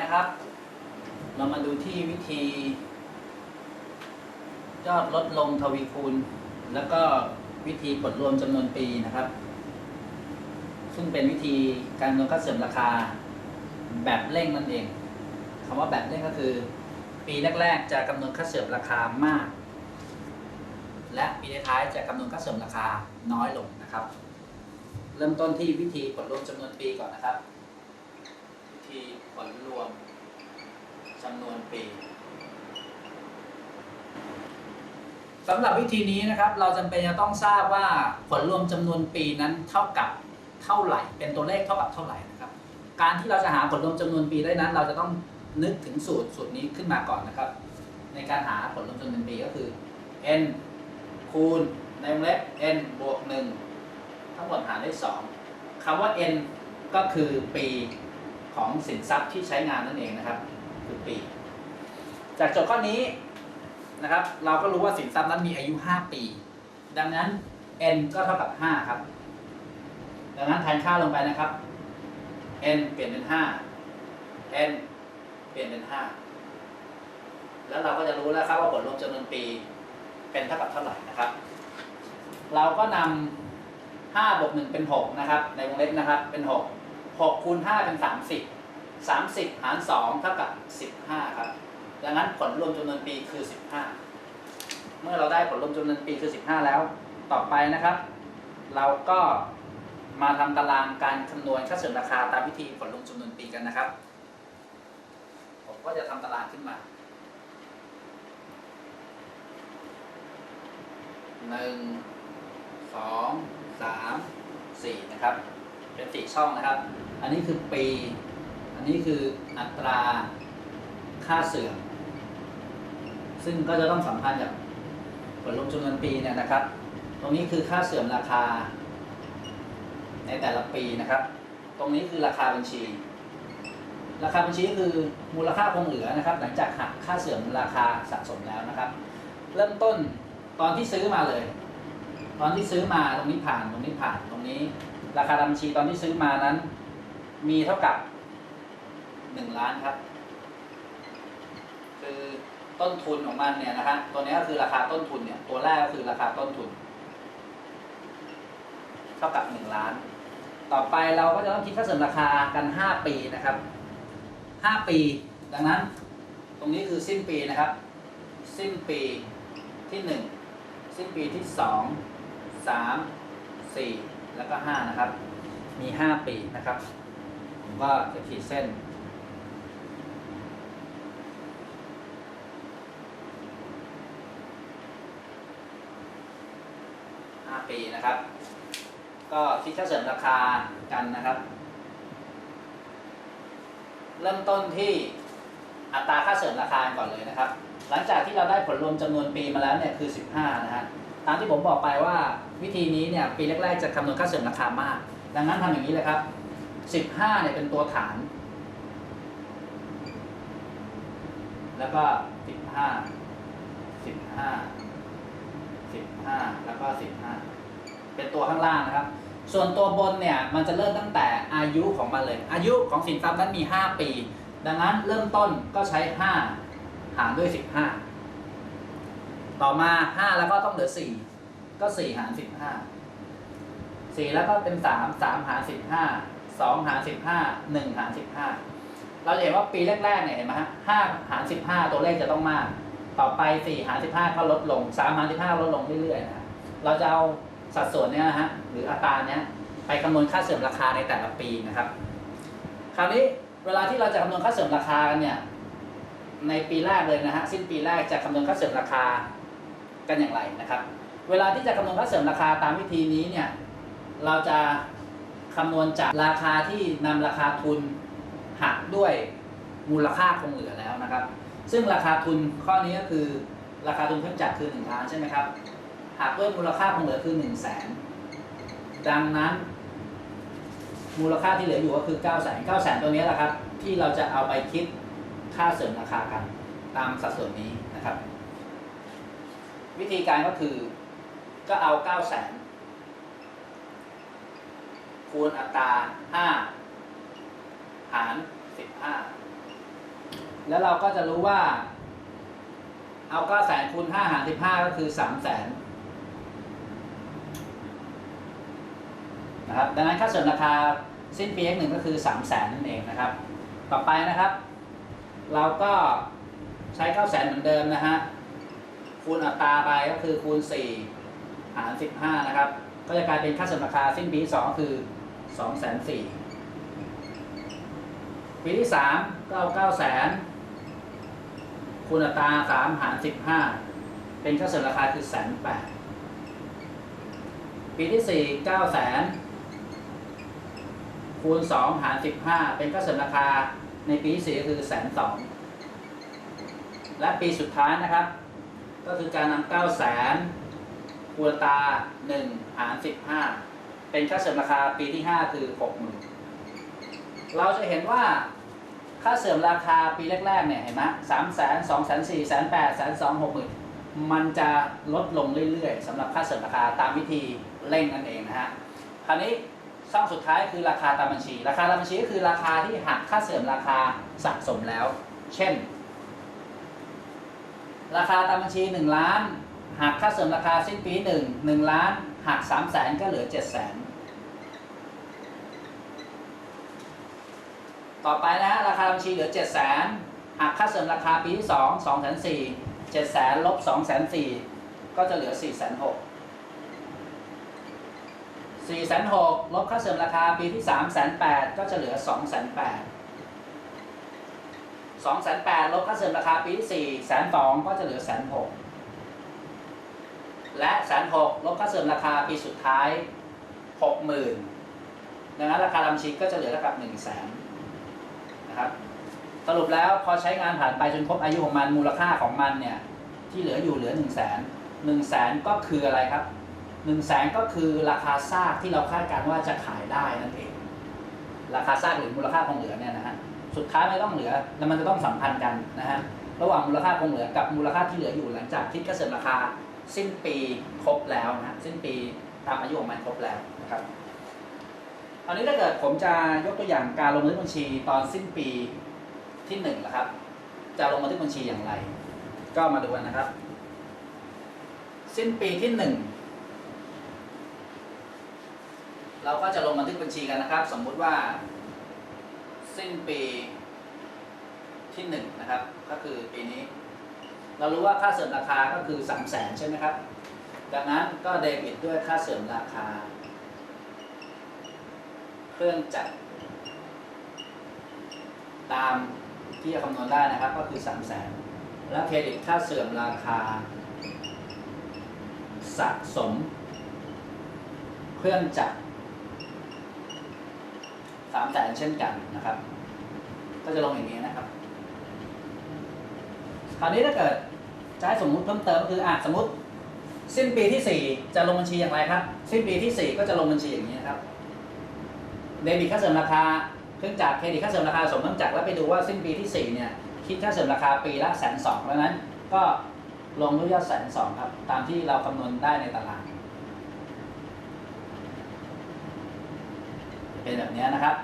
นะครับ เรามาดูที่วิธี ยอดลดลงทวีคูณ แล้วก็วิธีผลรวมจำนวนปีนะครับ ซึ่งเป็นวิธีการคำนวณค่าเสื่อมราคาแบบเร่งนั่นเองคำว่าแบบเร่งก็คือ ปีแรกๆจะคำนวณค่าเสื่อมราคามาก และปีท้ายจะคำนวณค่าเสื่อมราคาน้อยลงนะครับ เริ่มต้นที่วิธีผลรวมจำนวนปีก่อนนะครับีผลรวมจำนวนปีสำหรับวิธีนี้นะครับ เราจำเป็นจะต้องทราบว่าผลรวมจำนวนปีนั้นเท่ากับเท่าไหร่ เป็นตัวเลขเท่ากับเท่าไหร่นะครับ การที่เราจะหาผลรวมจำนวนปีได้นั้น เราจะต้องนึกถึงสูตรสูตรนี้ขึ้นมาก่อนนะครับ ในการหาผลรวมจำนวนปีก็คือ n คูณในวงเล็บ n บวก 1 ทั้งหมดหารด้วย2คำว่า n ก็คือปี ของสินทรัพย์ที่ใช้งานนั่นเองนะครับคือปี จากโจทย์ข้อนี้นะครับ เราก็รู้ว่าสินทรัพย์นั้นมีอายุ 5 ปี ดังนั้น n ก็เท่ากับ 5 ครับ ดังนั้นแทนค่าลงไปนะครับ n เปลี่ยนเป็น 5 n เปลี่ยนเป็น 5 แล้วเราก็จะรู้แล้วครับว่าผลรวมจำนวนปีเป็นเท่ากับเท่าไหร่นะครับ เราก็นำ5บวก1เป็น 6 นะครับ ในวงเล็บนะครับเป็น 6 6คูณ5เป็น 30 30 หาร 2 เท่ากับ 15 ครับ ดังนั้นผลรวมจำนวนปีคือ 15 เมื่อเราได้ผลรวมจำนวนปีคือ 15 แล้ว ต่อไปนะครับ เราก็มาทำตารางการคำนวณค่าเสื่อมราคาตามวิธีผลรวมจำนวนปีกันนะครับ ผมก็จะทำตารางขึ้นมาหนึ่งสองสามสี่นะครับ เป็นสี่ช่องนะครับ อันนี้คือปี อันนี้คืออัตราค่าเสื่อม ซึ่งก็จะต้องสัมพันธ์กับผลรวมจำนวนปีเนี่ยนะครับ ตรงนี้คือค่าเสื่อมราคา ในแต่ละปีนะครับ ตรงนี้คือราคาบัญชี ราคาบัญชีก็คือมูลค่าคงเหลือนะครับ หลังจากหักค่าเสื่อมราคาสะสมแล้วนะครับ เริ่มต้นตอนที่ซื้อมาเลย ตอนที่ซื้อมาตรงนี้ผ่านตรงนี้ผ่านตรงนี้ ราคาบัญชีตอนที่ซื้อมานั้น มีเท่ากับหนึ่งล้านครับ คือต้นทุนของมันเนี่ยนะครับตัวนี้ก็คือราคาต้นทุนเนี่ย ตัวแรกก็คือราคาต้นทุน เท่ากับหนึ่งล้าน ต่อไปเราก็จะต้องคิดค่าเสื่อมราคากันห้าปีนะครับห้าปี ดังนั้น ตรงนี้คือสิ้นปีนะครับ สิ้นปีที่หนึ่งสิ้นปีที่สองสามสี่ แล้วก็ห้านะครับ มีห้าปีนะครับ ผมก็จะขีดเส้น ห้าปีนะครับ ก็คิดค่าเสริมราคากันนะครับ เริ่มต้นที่อัตราค่าเสริมราคาก่อนเลยนะครับ หลังจากที่เราได้ผลรวมจำนวนปีมาแล้วเนี่ยคือ 15 นะฮะ ตามที่ผมบอกไปว่าวิธีนี้เนี่ยปีแรกๆจะคำนวณค่าเสริมราคามาก ดังนั้นทำอย่างนี้เลยครับ 15เนี่ยเป็นตัวฐาน แล้วก็ 15 15 15 แล้วก็ 15 เป็นตัวข้างล่างนะครับ ส่วนตัวบนเนี่ยมันจะเริ่มตั้งแต่อายุของมันเลย อายุของสินทรัพย์นั้นมี 5 ปี ดังนั้นเริ่มต้นก็ใช้ 5 หารด้วย 15 ต่อมา 5 แล้วก็ต้องเหลือ 4 ก็ 4 หาร 15 4 แล้วก็เป็น 3 3 หาร 15 2 หาร 15 1 หาร 15 เราเห็นว่าปีแรกๆเนี่ยเห็นไหมฮะ5หาร 15 ตัวเลขจะต้องมาก ต่อไป 4 หาร 15 ก็ลดลง 3 หาร 15 ลดลงเรื่อยๆนะเราจะเอาสัดส่วนเนี้ยนะฮะหรืออัตราเนี้ยไปคำนวณค่าเสื่อมราคาในแต่ละปีนะครับ คราวนี้เวลาที่เราจะคำนวณค่าเสื่อมราคากันเนี่ยในปีแรกเลยนะฮะสิ้นปีแรกจะคำนวณค่าเสื่อมราคา กันอย่างไรนะครับ เวลาที่จะคำนวณค่าเสื่อมราคาตามวิธีนี้เนี่ยเราจะคำนวณจากราคาที่นำราคาทุนหักด้วยมูลค่าคงเหลือแล้วนะครับ ซึ่งราคาทุนข้อนี้ก็คือราคาทุนเครื่องจักรคือ1ล้านใช่ไหมครับหักด้วยมูลค่าคงเหลือคือ1 0 0 0 0แสนดังนั้น มูลค่าที่เหลืออยู่ก็คือ9 0 0 0 0 0 0 0 0ตัวนี้แหละครับ ที่เราจะเอาไปคิดค่าเสริมราคากันตามสัดส่วนนี้นะครับ วิธีการก็คือก็เอา9 0 0 0 0 0คูณอัตรา5หาร15แล้วเราก็จะรู้ว่า เอาเก้าแสนคูณห้าหารสิบห้าก็คือสามแสนนะครับดังนั้นค่าเสริมราคาสิ้นปี X1 ก็คือสามแสนนั่นเองนะครับ ต่อไปนะครับ เราก็ใช้เก้าแสนเหมือนเดิมนะฮะ คูณอัตราไปก็คือคูณสี่หารสิบห้านะครับ ก็จะกลายเป็นค่าเสริมราคาสิ้นปีที่สองก็คือสองแสนสี่ปีที่สามก็เอาเก้าแสนคูณอัตราสามหารสิบห้าเป็นค่าเสริมราคาคือแสนแปดปีที่สี่เก้าแสนคูณสองหารสิบห้าเป็นค่าเสริมราคาในปีที่สี่ก็คือแสนสองและปีสุดท้ายนะครับ ก็คือการนำเก้าแสนคูณตาหนึ่งหารสิบห้าเป็นค่าเสริมราคาปีที่ห้าคือหกหมื่นเราจะเห็นว่าค่าเสริมราคาปีแรกๆเนี่ยเห็นไหมสามแสนสองแสนสี่แสนแปดแสนสองหกหมื่นมันจะลดลงเรื่อยๆสำหรับค่าเสริมราคาตามวิธีเร่งนั่นเองนะฮะ คราวนี้ช่องสุดท้ายคือราคาตามบัญชี ราคาตามบัญชีก็คือราคาที่หักค่าเสริมราคาสะสมแล้ว เช่น ราคาตามบัญชี 1 ล้านหักค่าเสริมราคาสิ้นปี 1 1 ล้านหัก3 0 0แสนก็เหลือ 7 0 0แสนต่อไปนะฮะราคาบัญชีเหลือ 7 0 0แสนหักค่าเสริมราคาปีที่ 2 2 4 0 0 0 7แสนลบ2 4 0 0 0ก็จะเหลือ4 6 0 0 0 4 6 0 0ลบค่าเสริมราคาปีที่3 8 0 0 0ก็จะเหลือ2 8 0 0 0 สองแสนแปดลบค่าเสริมราคาปีที่สี่แสนสองก็จะเหลือแสนหกและแสนหกลบค่าเสริมราคาปีสุดท้ายหกหมื่นดังนั้นราคาลำชิกก็จะเหลือเท่ากับหนึ่งแสนนะครับสรุปแล้วพอใช้งานผ่านไปจนครบอายุของมันมูลค่าของมันเนี่ยที่เหลืออยู่เหลือหนึ่งแสนหนึ่งแสนก็คืออะไรครับหนึ่งแสนก็คือราคาซากที่เราคาดการณ์ว่าจะขายได้นั่นเอง ราคาซากหรือมูลค่าคงเหลือเนี่ยนะฮะ สุดท้ายไม่ต้องเหลือ แล้วมันจะต้องสัมพันธ์กันนะฮะระหว่างมูลค่าคงเหลือกับมูลค่าที่เหลืออยู่หลังจากคิดกระเสริมราคาสิ้นปีครบแล้วนะสิ้นปีตามอายุของมันครบแล้วนะครับคราวนี้ถ้าเกิดผมจะยกตัวอย่างการลงบันทึกบัญชีตอนสิ้นปีที่หนึ่งนะครับ จะลงบันทึกบัญชีอย่างไร ก็มาดูกันนะครับ สิ้นปีที่หนึ่งเราก็จะลงบันทึกบัญชีกันนะครับ สมมุติว่า สิ้นปีที่หนึ่งนะครับ ก็คือปีนี้ เรารู้ว่าค่าเสริมราคาก็คือสามแสนใช่ไหมครับ ดังนั้นก็เดบิตด้วยค่าเสริมราคา เครื่องจักรตามที่จะคำนวณได้นะครับ ก็คือสามแสนแล้วเครดิตค่าเสื่อมราคา สะสม เครื่องจักร สามแสนเช่นกันนะครับ ก็จะลงอย่างนี้นะครับ คราวนี้ถ้าเกิดจะให้สมมุติเพิ่มเติมก็คืออะสมมติ สิ้นปีที่สี่จะลงบัญชีอย่างไรครับ สิ้นปีที่สี่ก็จะลงบัญชีอย่างนี้นะครับเดบิตค่าเสริมราคาเครื่องจักรเครดิตค่าเสริมราคาสมเครื่องจักรแล้วไปดูว่าสิ้นปีที่สี่เนี่ยคิดค่าเสริมราคาปีละแสนสองแล้วนั้นก็ลงด้วยยอดแสนสองครับ ตามที่เราคำนวณได้ในตาราง เป็นแบบนี้นะครับ